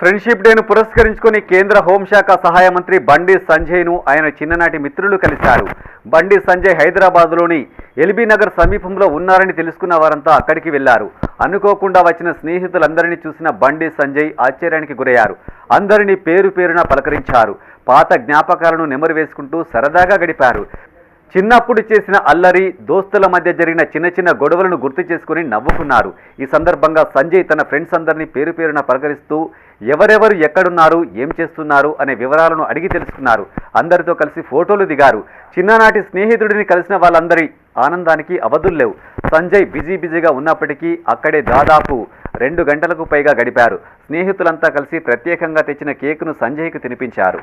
Friendship డేను పురస్కరించుకొని కేంద్ర హోంశాఖ సహాయ మంత్రి బండి సంజయ్ను ఆయన చిన్ననాటి మిత్రులు కలిశారు. బండి సంజయ్ హైదరాబాద్లోని ఎల్బీ నగర్ సమీపంలో ఉన్నారని తెలుసుకున్న వారంతా అక్కడికి వెళ్ళారు అనుకోకుండా వచ్చిన స్నేహితులందరినీ చూసిన బండి సంజయ్ ఆశ్చర్యానికి గురయ్యారు. అందరినీ పేరు పేరున పలకరించారు. పాత జ్ఞాపకాలను నెమరు వేసుకుంటూ సరదాగా గడిపారు. చిన్నప్పుడు చేసిన అల్లరి దోస్తుల మధ్య జరిగిన చిన్న చిన్న గొడవలను గుర్తు చేసుకుని నవ్వుకున్నారు. ఈ సందర్భంగా సంజయ్ తన ఫ్రెండ్స్ అందరినీ పేరు పేరున పలకరిస్తూ ఎవరెవరు ఎక్కడున్నారు ఏం చేస్తున్నారు? అనే వివరాలను అడిగి తెలుసుకున్నారు. అందరితో కలిసి ఫోటోలు దిగారు. చిన్ననాటి స్నేహితుడిని కలిసిన వాళ్ళందరి ఆనందానికి అవధుల్లేవు సంజయ్ బిజీ బిజీగా ఉన్నప్పటికీ అక్కడే దాదాపు రెండు గంటలకు పైగా గడిపారు. స్నేహితులంతా కలిసి ప్రత్యేకంగా తెచ్చిన కేకును సంజయ్కు తినిపించారు.